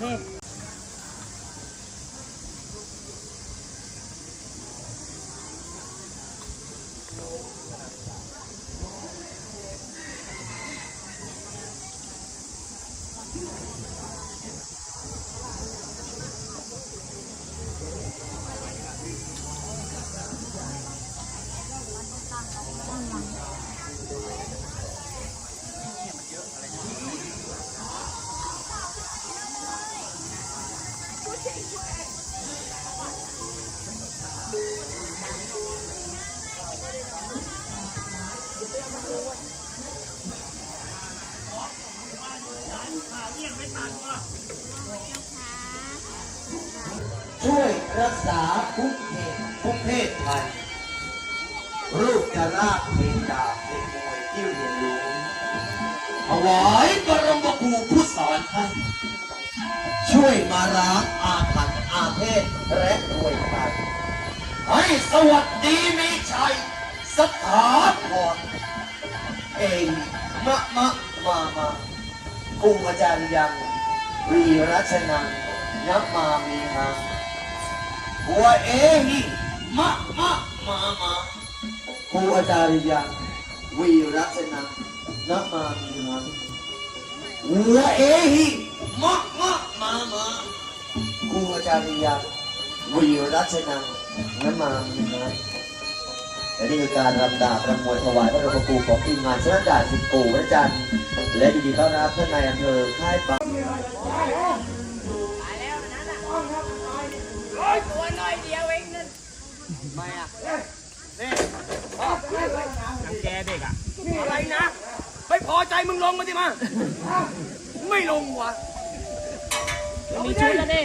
嗯。 ช่วยรักษาทุกเหตุทุกเพศภัยรูปจะรากเพลงดาเพลงมวยที่เรียนรู้ถวายบรมครูผู้สอนท่านช่วยมาร้างอาถรรพ์อาเพศและรวยพันให้สวัสดีมีชัยสถาพรเองมะมะมามา ครูอาจารย์ยังวีรัชนันนับมามีมาหัวเอหิมะมะมามาครูอาจารย์ยังวีรัชนันนับมามีมาหัวเอหิมะมะมามาครูอาจารย์ยังวีรัชนันน้ำมามีไหม และนี่คือการรำดาบรำมวยถวายพระบรมครูของทีมงานชนะดาสิบปู่พระจันทร์และยินดีต้อนรับท่านนายอำเภอค่ายปังตัวน้อยเดียวเองนั่นแกเด็กอะอะไรนะ ไม่พอใจมึงลงมาดิมา ไม่ลงวะมีชุดแล้วนี่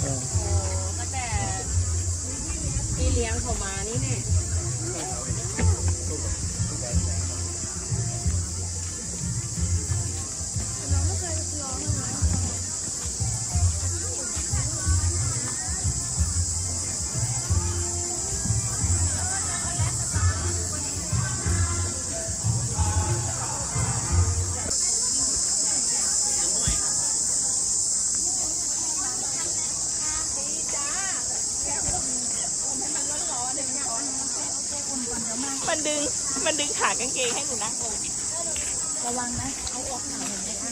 โอ้ตั้งแต่พี่เลี้ยงเขามานี่แน่ มันดึง มันดึงขากางเกงให้หนูนั่งลงระวังนะเขาออกหนาวเห็นไหม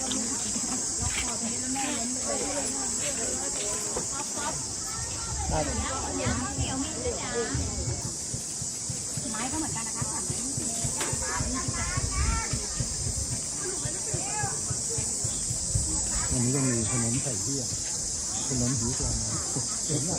วันนี้ก็มีขนมใส่เที่ยขนมหิวกลางเห็นไหม